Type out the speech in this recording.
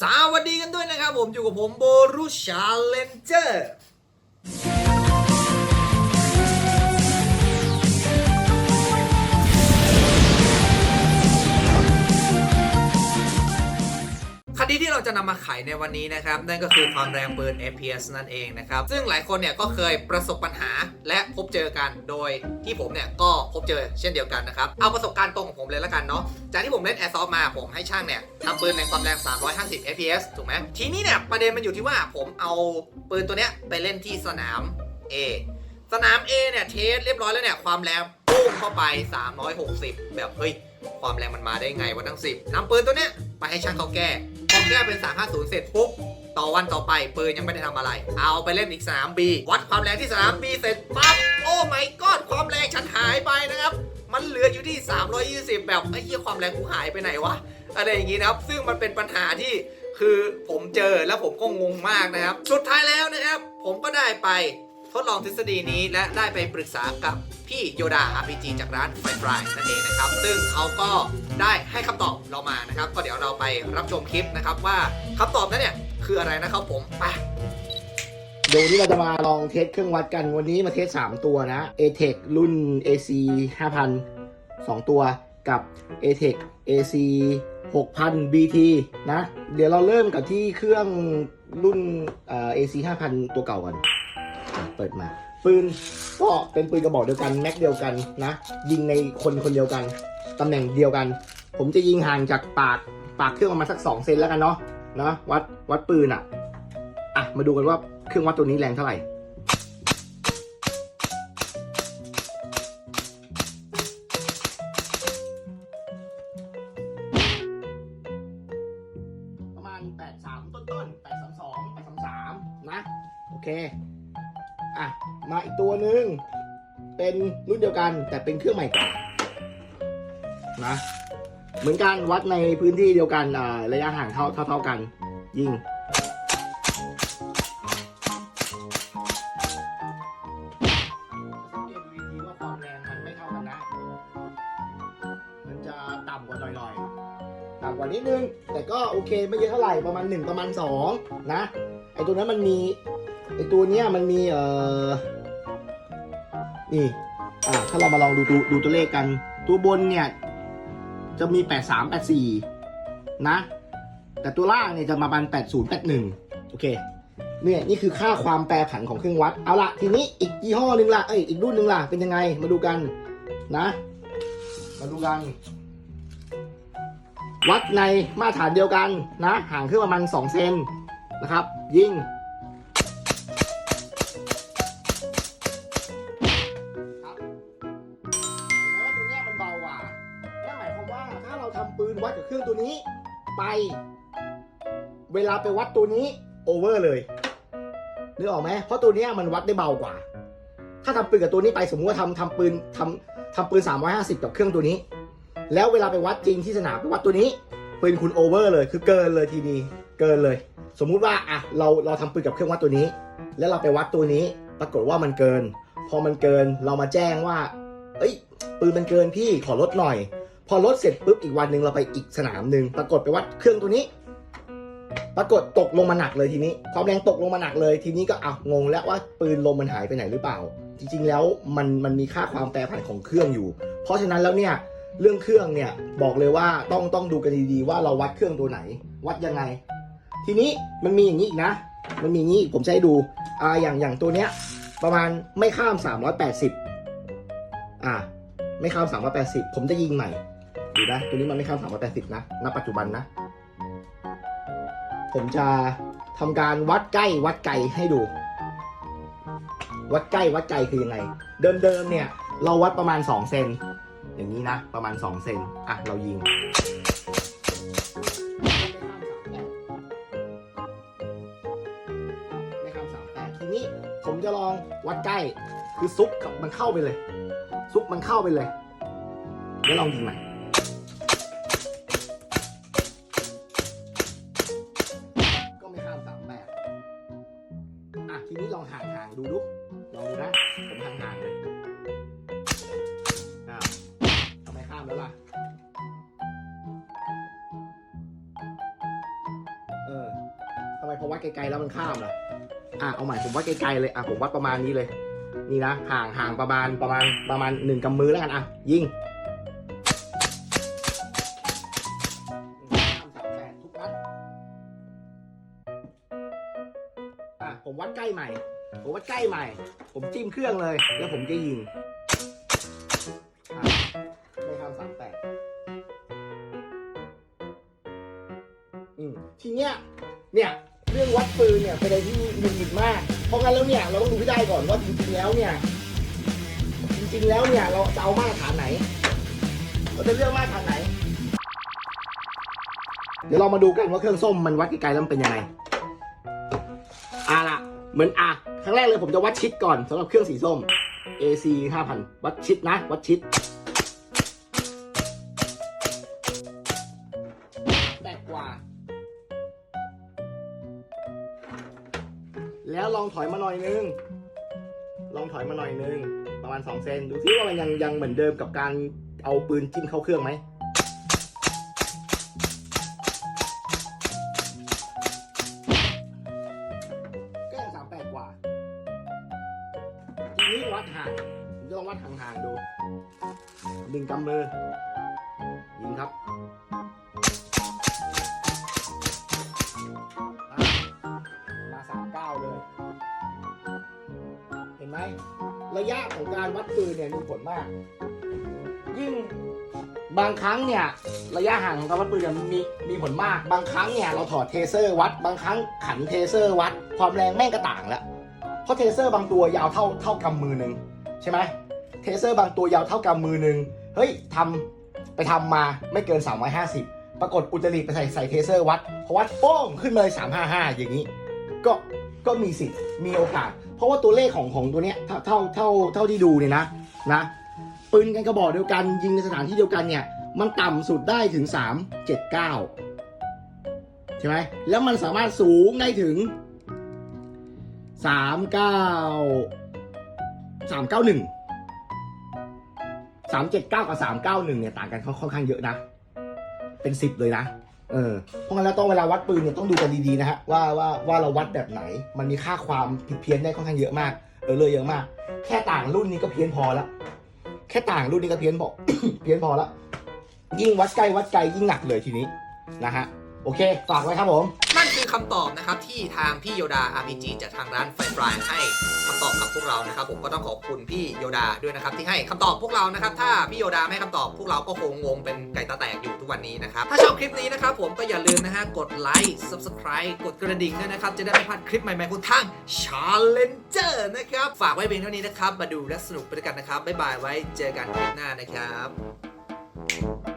สวัสดีกันด้วยนะครับผมอยู่กับผมโบรุชาเลนเจอร์ คดีที่เราจะนำมาไขในวันนี้นะครับ นั่นก็คือความแรงปืน FPS นั่นเองนะครับ ซึ่งหลายคนเนี่ยก็เคยประสบปัญหาและพบเจอกัน โดยที่ผมเนี่ยก็พบเจอเช่นเดียวกันนะครับ เอาประสบการณ์ตรงของผมเลยละกันเนาะ จากที่ผมเล่น Airsoft มาผมให้ช่างเนี่ยทำปืนในความแรง 350 FPS ถูกไหมทีนี้เนี่ยประเด็นมันอยู่ที่ว่าผมเอาปืนตัวเนี้ยไปเล่นที่สนาม A สนาม A เนี่ยเทสเรียบร้อยแล้วเนี่ยความแรงปุ้งเข้าไป 360 แบบเฮ้ย ความแรงมันมาได้ไงวันทั้ง10นำปืนตัวเนี้ยไปให้ช่างเขาแก้พอแก้เป็น 350 เสร็จปุ๊บต่อวันต่อไปปืนยังไม่ได้ทำอะไร เอาไปเล่นอีกสนาม B วัดความแรงที่สนาม B เสร็จปั๊บโอ้ my god ความแรงฉันหายไปนะครับ มันเหลืออยู่ที่ 320 แบบไอ้เหี้ยความแรงกูหายไปไหนวะอะไรอย่างงี้นะครับ ซึ่งมันเป็นปัญหาที่คือผมเจอแล้วผมก็งงมากนะครับ สุดท้ายแล้วนะครับ ผมก็ได้ไป ทดลองทฤษฎีนี้และได้ไปปรึกษากับพี่โยดา RPG จากร้านไฟฟรายนั่นเองนะครับ ซึ่งเขาก็ได้ให้คำตอบเรามานะครับ ก็เดี๋ยวเราไปรับชมคลิปนะครับว่าคำตอบนั้นเนี่ยคืออะไรนะครับผมไปเดี๋ยววันนี้เราจะมาลองเทสเครื่องวัดกันวันนี้มาเทส 3 ตัวนะ ATEC รุ่น AC 5000 2 ตัวกับ ATEC AC 6000 BT นะ เดี๋ยวเราเริ่มกับที่เครื่องรุ่นเอ่อ AC 5000 ตัวเก่าก่อน เปิดมาปืนก็เป็นปืนกระบอกเดียวกันแม็กเดียวกันนะ ยิงในคนคนเดียวกันตำแหน่งเดียวกัน ผมจะยิงห่างจากปากปากเครื่องประมาณสัก2เซนแล้วกันเนาะนะวัดวัดปืนอะอะมาดูกันว่าเครื่องวัดตัวนี้แรงเท่าไหร่ อะ มาอีกตัวหนึ่งเป็นรุ่นเดียวกัน แต่เป็นเครื่องใหม่กว่านะ เหมือนกันวัดในพื้นที่เดียวกันอ่าระยะห่างเท่าเท่าเท่ากัน ยิงสังเกตดีว่าความแรงมันไม่เท่ากันนะมันจะต่ำกว่าหน่อยๆต่ำกว่านิดนึง แต่ก็โอเคไม่เยอะเท่าไหร่ประมาณ 1 ประมาณ 2 นะ ไอตัวนั้นมันมี ไอตัวเนี้ยมันมีเอ่อนี่อ่าถ้าเรามาลองดูดูดูตัวเลขกัน ตัวบนเนี่ยจะมี 83 84 นะ แต่ตัวล่างเนี่ยจะมาประมาณ80 81 โอเคเนี่ยนี่คือค่าความแปรผันของเครื่องวัด เอาละทีนี้อีกยี่ห้อหนึ่งละเอ้ยอีกรุ่นหนึ่งละเป็นยังไงมาดูกันนะ มาดูกัน วัดในมาตรฐานเดียวกันนะ ห่างขึ้นประมาณ2เซนนะครับ ยิง นวัดกับเครื่องตัวนี้ ไป เวลาไปวัดตัวนี้โอเวอร์เลยนึกออกไหมเพราะตัวนี้มันวัดได้เบากว่า ถ้าทำปืนกับตัวนี้ไปสมมติว่าทำทำปืนทำทำปืน 350 กับเครื่องตัวนี้ แล้วเวลาไปวัดจริงที่สนามไปวัดตัวนี้ปืนคุณโอเวอร์เลย คือเกินเลยทีนี้เกินเลย สมมุติว่าอะเราเราทำปืนกับเครื่องวัดตัวนี้ แล้วเราไปวัดตัวนี้ ปรากฏว่ามันเกิน พอมันเกินเรามาแจ้งว่า เอ้ยปืนมันเกินพี่ขอลดหน่อย พอลดเสร็จปุ๊บอีกวันหนึ่งเราไปอีกสนามหนึ่งปรากฏไปวัดเครื่องตัวนี้ ปรากฏตกลงมาหนักเลยทีนี้ ความแรงตกลงมาหนักเลย ทีนี้ก็อะงงแล้วว่าปืนลมมันหายไปไหนหรือเปล่า จริง ๆ แล้วมันมันมีค่าความแปรผันของเครื่องอยู่ เพราะฉะนั้นแล้วเนี่ยเรื่องเครื่องเนี่ยบอกเลยว่าต้องต้องดูกันดีๆว่าเราวัดเครื่องตัวไหน วัดยังไง ทีนี้มันมีอย่างนี้อีกนะ มันมีนี้ผมจะให้ดูอ่าอย่างอย่างตัวเนี้ยประมาณไม่ข้าม 380อ่าไม่ข้าม 380 ผมจะยิงใหม่ ดูนะตัวนี้มันไม่ข้าม380นะณปัจจุบันนะ ผมจะทำการวัดใกล้วัดไกลให้ดู วัดใกล้วัดไกลคือยังไง เดิมๆเนี่ย เราวัดประมาณ2เซนอย่างนี้นะ ประมาณ2เซนอะ เรายิงไม่ข้ามสามแปดทีนี้ผมจะลองวัดใกล้คือซุกกับมันเข้าไปเลย ซุกมันเข้าไปเลยแล้วลองยิงใหม่ ดูดูลองดูนะ ผมห่างๆเลยอ่าทำไมข้ามแล้วล่ะ เอออวัดไกลๆแล้วมันข้ามล่ะ อะเอาใหม่ผมวัดไกลๆเลย อะผมวัดประมาณนี้เลย นี่นะ ห่างห่างประมาณประมาณประมาณหนึ่งกำมือแล้วกัน อะ ยิงข้ามสามแปดทุกนัดอะผมวัดใกล้ใหม่ ผมวัดใกล้ใหม่ ผมจิ้มเครื่องเลย แล้วผมจะยิงไม่ข้ามสามแปดอืมทีเนี้ย เนี่ย เรื่องวัดปืนเนี่ยเป็นอะไรที่หงุดหงิดมาก เพราะงั้นแล้วเนี่ยเราต้องดูให้ได้ก่อนว่าจริงๆแล้วเนี่ย จริงๆแล้วเนี่ยเราจะเอามาตรฐานไหน เราจะเลือกมาตรฐานไหน เดี๋ยวเรามาดูกันว่าเครื่องส้มมันวัดที่ไกลแล้วมันเป็นยังไงอะล่ะ เหมือนอะ ครั้งแรกเลยผมจะวัดชิดก่อนสำหรับเครื่องสีส้ม AC 5,000 วัดชิดนะ วัดชิดแตกกว่า แล้วลองถอยมาหน่อยนึง ลองถอยมาหน่อยนึง ประมาณ 2 เซน ดูซิว่ามันยังยังเหมือนเดิมกับการเอาปืนจิ้มเข้าเครื่องไหม ดห่างผมจะลองวัดห่างๆดู ดึงกำมือ ยิงครับมาสามเก้าเลย เห็นไหม ระยะของการวัดปืนเนี่ยมีผลมาก ยิ่งบางครั้งเนี่ยระยะห่างของการวัดปืนมีมีผลมาก บางครั้งเนี่ยเราถอดเทเซอร์วัด บางครั้งขันเทเซอร์วัด ความแรงแม่งก็ต่างแล้ว เพราะเทเซอร์บางตัวยาวเท่าเท่ากำมือหนึ่งใช่ไหมเทเซอร์บางตัวยาวเท่ากำมือหนึ่งเฮ้ยทำไปทำมาไม่เกิน 350 ปรากฏอุตริไปใส่ใส่เทเซอร์วัดพอวัดโป้งขึ้นมาเลย 355 อย่างนี้ ก็ก็มีสิทธิ์มีโอกาส เพราะว่าตัวเลขของของตัวเนี้ยเท่าเท่าเท่าเท่าที่ดูเนี่ยนะนะปืนกันกระบอกเดียวกันยิงในสถานที่เดียวกันเนี่ยมันต่ำสุดได้ถึง 379 ใช่ไหมแล้วมันสามารถสูงได้ถึง สามเก้าสามเก้าหนึ่งสามเจ็ดเก้ากับสามเก้าหนึ่งเนี่ยต่างกันค่อนข้างเยอะนะ เป็นสิบเลยนะ เออ เพราะงั้นแล้วต้องเวลาวัดปืนเนี่ยต้องดูกันดีๆนะฮะว่าว่าว่าเราวัดแบบไหน มันมีค่าความผิดเพี้ยนได้ค่อนข้างเยอะมาก เออเลยเยอะมาก แค่ต่างรุ่นนี้ก็เพี้ยนพอละ แค่ต่างรุ่นนี้ก็เพี้ยนพอเพี้ยนพอละ ยิ่งวัดใกล้วัดไกลยิ่งหนักเลยทีนี้นะฮะ โอเค ฝากไว้ครับผม นั่นคือคำตอบนะครับที่ทางพี่โยดา RPG จากทางร้านไฟฟรายให้คำตอบกับพวกเรานะครับ ผมก็ต้องขอบคุณพี่โยดาด้วยนะครับที่ให้คำตอบพวกเรานะครับ ถ้าพี่โยดาไม่ให้คำตอบพวกเราก็คงงงเป็นไก่ตาแตกอยู่ทุกวันนี้นะครับ ถ้าชอบคลิปนี้นะครับผมก็อย่าลืมนะฮะกดไลค์ subscribe กดกระดิ่งด้วยนะครับ จะได้ไม่พลาดคลิปใหม่ๆของทาง Challenger นะครับ ฝากไว้เพียงเท่านี้นะครับ มาดูและสนุกไปด้วยกันนะครับบ๊ายบายไว้เจอกันคลิปหน้านะครับ